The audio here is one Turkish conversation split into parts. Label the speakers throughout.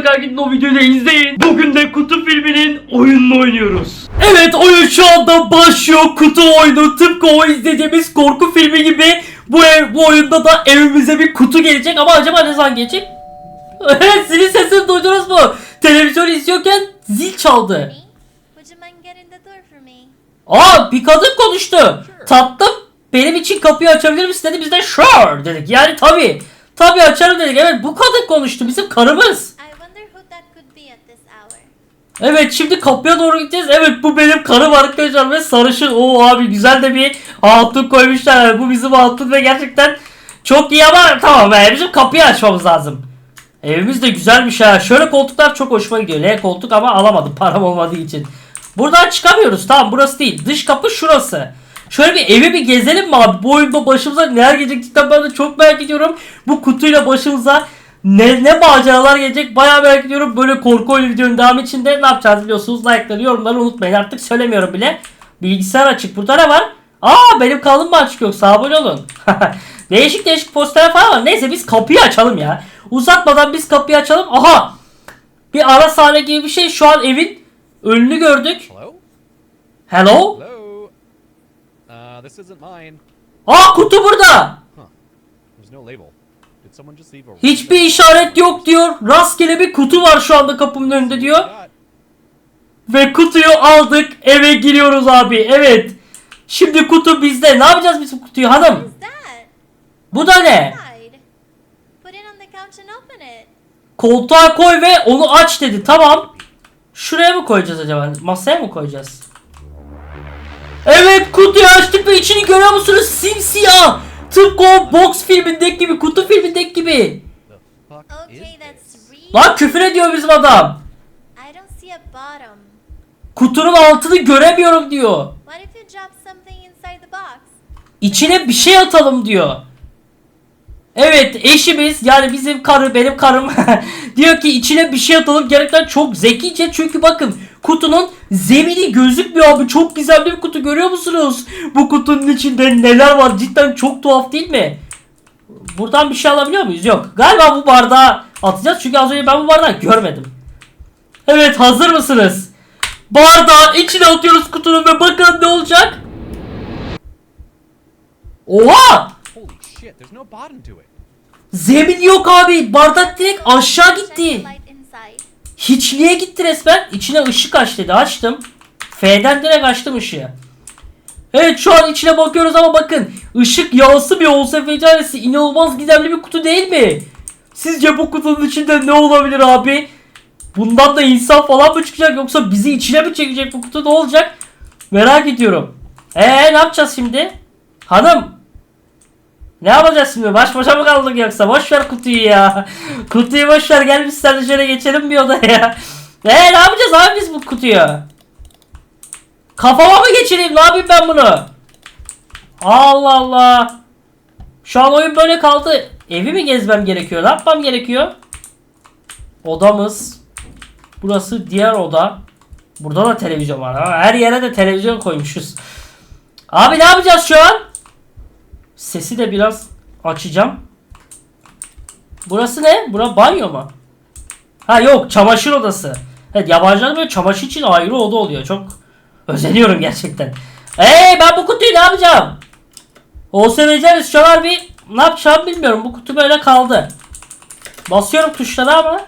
Speaker 1: Mutlaka gidin o videoyu da izleyin. Bugün de kutu filminin oyununu oynuyoruz. Evet oyun şu anda başlıyor. Kutu oyunu tıpkı o izlediğimiz korku filmi gibi. Bu ev, bu oyunda da evimize bir kutu gelecek ama acaba ne zaman gelecek? Zilin sesini duydunuz mu? Televizyon izliyorken zil çaldı. Aa bir kadın konuştu. Tatlım benim için kapıyı açabilir misin dedi. Biz de sure dedik. Yani tabii. Tabii açarım dedik. Evet bu kadın konuştu. Bizim karımız. Evet şimdi kapıya doğru gideceğiz. Evet bu benim karım arkadaşlar ve sarışın. Oo abi güzel de bir hatun koymuşlar. Bu bizim hatun ve gerçekten çok iyi ama tamam yani bizim kapıyı açmamız lazım. Evimiz de güzelmiş ha. Şöyle koltuklar çok hoşuma gidiyor. L koltuk ama alamadım param olmadığı için. Buradan çıkamıyoruz. Tamam burası değil. Dış kapı şurası. Şöyle bir evi bir gezelim mi abi? Bu oyunda başımıza neler gelecek cidden ben de çok merak ediyorum. Bu kutuyla başımıza ne, ne maceralar gelecek bayağı merak ediyorum. Böyle korku oyunu videonun devamı için de ne yapacağız biliyorsunuz. Like'ları yorumları unutmayın artık söylemiyorum bile. Bilgisayar açık. Burada ne var? Aa benim kanalım mı açık yoksa abone olun. değişik değişik poster falan var. Neyse biz kapıyı açalım ya. Uzatmadan biz kapıyı açalım. Aha! Bir ara sahne gibi bir şey. Şu an evin önünü gördük.
Speaker 2: Hello?
Speaker 1: Hello?
Speaker 2: Hello? Uh, this isn't mine.
Speaker 1: Aa kutu burada.
Speaker 2: There's no label.
Speaker 1: Hiçbir işaret yok diyor. Rastgele bir kutu var şu anda kapımın önünde diyor. Ve kutuyu aldık. Eve giriyoruz abi. Evet. Şimdi kutu bizde. Ne yapacağız biz bu kutuyu hanım? Bu da ne? Koltuğa koy ve onu aç dedi. Tamam. Şuraya mı koyacağız acaba? Masaya mı koyacağız? Evet kutuyu açtık ve içini görüyor musunuz? Simsiyah. Tıpkı o box filmindeki gibi, kutu filmindeki gibi. Lan küfür ediyor bizim adam. Kutunun altını göremiyorum diyor. İçine bir şey atalım diyor. Evet eşimiz yani bizim karı benim karım diyor ki içine bir şey atalım gerçekten çok zekice çünkü bakın kutunun zemini gözükmüyor abi çok gizemli bir kutu görüyor musunuz? Bu kutunun içinde neler var cidden çok tuhaf değil mi? Buradan bir şey alabiliyor muyuz? Yok. Galiba bu bardağı atacağız çünkü az önce ben bu bardağı görmedim. Evet hazır mısınız? Bardağı içine atıyoruz kutunun ve bakın ne olacak? Oha! Zemin yok abi. Bardak direkt aşağı gitti. Hiçliğe gitti resmen. İçine ışık aç dedi. Açtım. F'den direkt açtım ışığı. Evet şu an içine bakıyoruz ama bakın. ışık yansımıyor olsa fecanesi. inanılmaz gizemli bir kutu değil mi? Sizce bu kutunun içinde ne olabilir abi? Bundan da insan falan mı çıkacak yoksa bizi içine mi çekecek bu kutu ne olacak? Merak ediyorum. Eee ne yapacağız şimdi? Hanım ne yapacağız şimdi? Baş başa mı kaldık yoksa? Boş ver kutuyu ya. kutuyu boş ver. Gel biz seninle şöyle geçelim bir odaya. Eee ne yapacağız abi biz bu kutuyu? Kafama mı geçireyim? Ne yapayım ben bunu? Allah Allah. Şu an oyun böyle kaldı. Evi mi gezmem gerekiyor? Ne yapmam gerekiyor? Odamız. Burası diğer oda. Burada da televizyon var. Her yere de televizyon koymuşuz. Abi ne yapacağız şu an? Sesi de biraz açacağım. Burası ne? Bura banyo mu? Ha yok çamaşır odası. Evet yabancılar böyle çamaşır için ayrı oda oluyor. Çok özeniyorum gerçekten. Hey ben bu kutuyu ne yapacağım? Olsa vereceğiz şu an bir ne yapacağım bilmiyorum. Bu kutu böyle kaldı. Basıyorum tuşlara ama.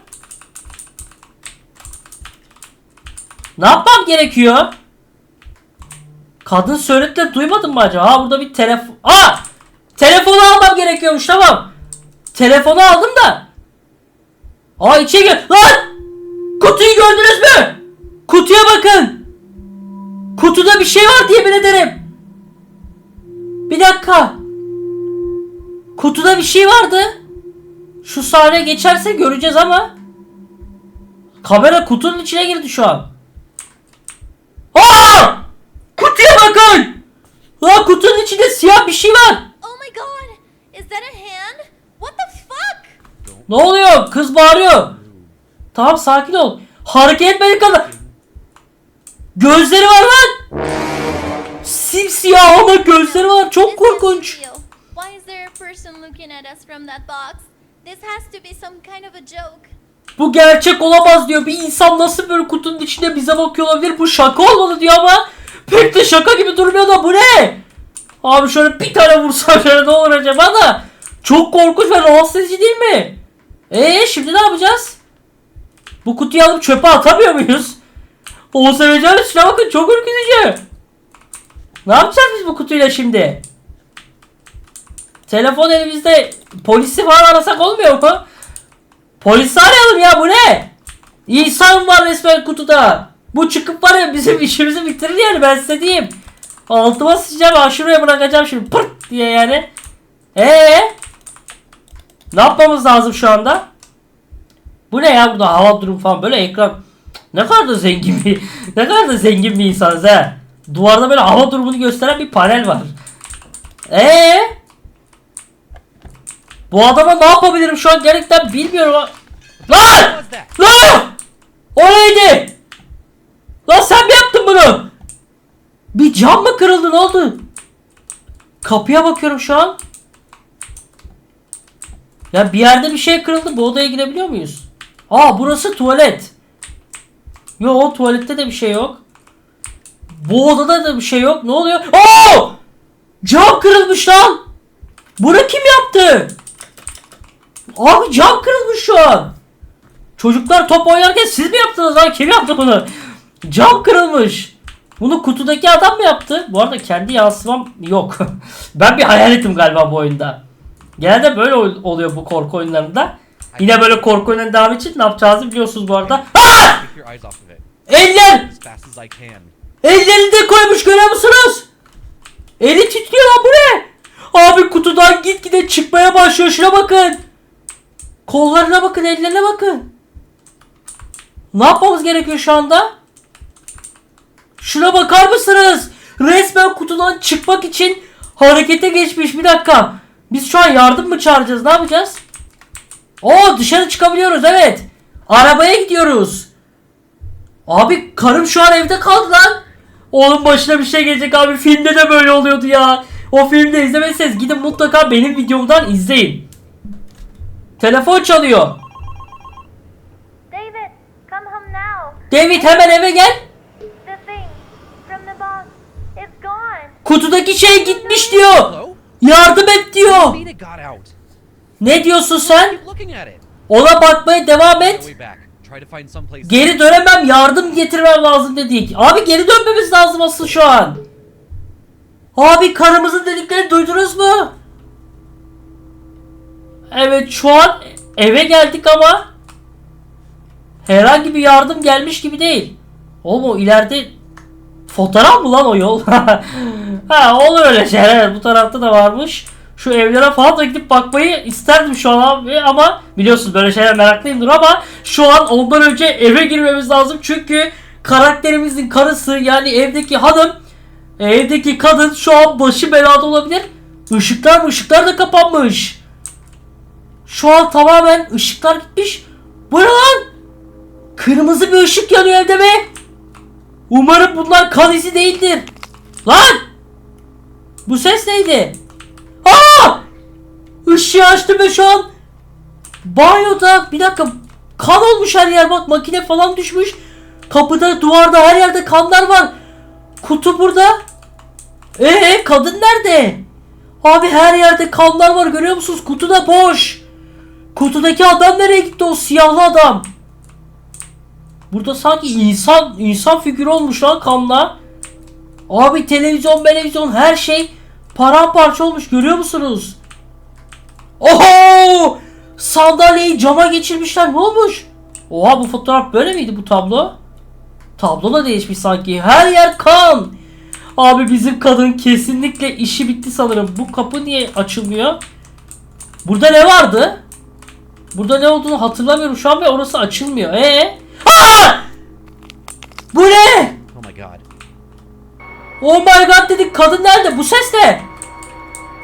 Speaker 1: Ne yapmam gerekiyor? Kadın söyledi de duymadın mı acaba? Ha burada bir telefon... Aa! Telefonu almam gerekiyormuş tamam. Telefonu aldım da. Aa içe gir. Lan! Kutuyu gördünüz mü? Kutuya bakın. Kutuda bir şey var diye ederim. Bir dakika. Kutuda bir şey vardı. Şu sahne geçerse göreceğiz ama. Kamera kutunun içine girdi şu an. Aa! Kutuya bakın. Lan kutunun içinde siyah bir şey var.
Speaker 3: Oh my god! Is that a hand? What the fuck?
Speaker 1: Ne oluyor? Kız bağırıyor. Tamam sakin ol. Hareket etmedik kadar. Gözleri var lan. Simsiyah ama gözleri var. Çok korkunç.
Speaker 3: isn't real. Why is there a person looking at us from that box? This has to be some kind of a joke.
Speaker 1: Bu gerçek olamaz diyor. Bir insan nasıl böyle kutunun içinde bize bakıyor olabilir? Bu şaka olmalı diyor ama pek de şaka gibi durmuyor da bu ne? Abi şöyle bir tane vursam şöyle ne olur acaba da çok korkunç ve rahatsız edici değil mi? Eee şimdi ne yapacağız? Bu kutuyu alıp çöpe atamıyor muyuz? O seveceğiniz şuna bakın çok ürkütücü. Ne yapacağız biz bu kutuyla şimdi? Telefon elimizde polisi falan arasak olmuyor mu? Polisi arayalım ya bu ne? İnsan var resmen kutuda. Bu çıkıp var ya bizim işimizi bitirir yani ben size diyeyim. Altıma sıçacağım ha bırakacağım şimdi pırt diye yani. Eee? Ne yapmamız lazım şu anda? Bu ne ya burada hava durum falan böyle ekran. Ne kadar da zengin bir ne kadar da zengin bir insanız he. Duvarda böyle hava durumunu gösteren bir panel var. Eee? Bu adama ne yapabilirim şu an gerçekten bilmiyorum. Lan! Lan! O neydi? Lan sen mi yaptın bunu? Bir cam mı kırıldı ne oldu? Kapıya bakıyorum şu an. Ya bir yerde bir şey kırıldı. Bu odaya girebiliyor muyuz? Aa burası tuvalet. Yo tuvalette de bir şey yok. Bu odada da bir şey yok. Ne oluyor? Oo! Cam kırılmış lan. Bunu kim yaptı? Abi cam kırılmış şu an. Çocuklar top oynarken siz mi yaptınız lan? Kim yaptı bunu? Cam kırılmış. Bunu kutudaki adam mı yaptı? Bu arada kendi yansımam yok. ben bir hayal ettim galiba bu oyunda. Genelde böyle ol- oluyor bu korku oyunlarında. Yine böyle korku oyunlarının devamı için ne yapacağınızı biliyorsunuz bu arada. Aa!
Speaker 2: Keep your eyes off of it.
Speaker 1: Eller!
Speaker 2: As fast as I can.
Speaker 1: Ellerini de koymuş görüyor musunuz? Eli titriyor lan bu ne? Abi kutudan gitgide çıkmaya başlıyor şuna bakın. Kollarına bakın ellerine bakın. Ne yapmamız gerekiyor şu anda? Şuna bakar mısınız? Resmen kutudan çıkmak için harekete geçmiş bir dakika. Biz şu an yardım mı çağıracağız ne yapacağız? Oo dışarı çıkabiliyoruz evet. Arabaya gidiyoruz. Abi karım şu an evde kaldı lan. Oğlum başına bir şey gelecek abi. Filmde de böyle oluyordu ya. O filmde izlemezseniz gidin mutlaka benim videomdan izleyin. Telefon çalıyor.
Speaker 3: David, come home now.
Speaker 1: David hemen eve gel.
Speaker 3: The thing from the box, it's gone.
Speaker 1: Kutudaki şey gitmiş diyor. Yardım et diyor. Ne diyorsun sen? Ona bakmaya devam et. Geri dönemem yardım getirmem lazım dedik. Abi geri dönmemiz lazım asıl şu an. Abi karımızın dediklerini duydunuz mu? Evet şu an eve geldik ama herhangi bir yardım gelmiş gibi değil. Oğlum o ileride fotoğraf mı lan o yol? ha olur öyle şeyler. Evet, bu tarafta da varmış. Şu evlere falan da gidip bakmayı isterdim şu an abi ama biliyorsunuz böyle şeyler meraklıyımdır ama şu an ondan önce eve girmemiz lazım çünkü karakterimizin karısı yani evdeki hanım evdeki kadın şu an başı belada olabilir. Işıklar mı ışıklar da kapanmış. Şu an tamamen ışıklar gitmiş. Bu ne lan? Kırmızı bir ışık yanıyor evde be. Umarım bunlar kan izi değildir. Lan! Bu ses neydi? Aa! Işığı açtım ve şu an banyoda bir dakika kan olmuş her yer bak makine falan düşmüş. Kapıda duvarda her yerde kanlar var. Kutu burada. Ee kadın nerede? Abi her yerde kanlar var görüyor musunuz? Kutu da boş. Kutudaki adam nereye gitti o siyahlı adam? Burada sanki insan insan figürü olmuş lan kanla. Abi televizyon, televizyon her şey paramparça olmuş görüyor musunuz? Oho! Sandalyeyi cama geçirmişler ne olmuş? Oha bu fotoğraf böyle miydi bu tablo? Tablo da değişmiş sanki. Her yer kan. Abi bizim kadın kesinlikle işi bitti sanırım. Bu kapı niye açılmıyor? Burada ne vardı? Burada ne olduğunu hatırlamıyorum şu an ve orası açılmıyor. Ee? Aa! Bu ne?
Speaker 2: Oh my god.
Speaker 1: Oh my god dedik kadın nerede? Bu ses ne?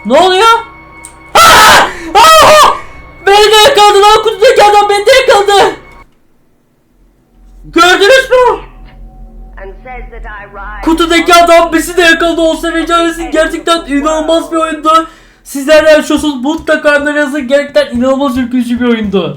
Speaker 1: Ne oluyor? Aa! Aa! Beni de yakaladı lan kutudaki adam beni de yakaladı. Gördünüz mü? Kutudaki adam bizi de yakaladı o seveceğiniz gerçekten inanılmaz bir oyundu. Sizler de şosuz mutlaka öneriyorsunuz. Gerçekten inanılmaz ürkütücü bir oyundu.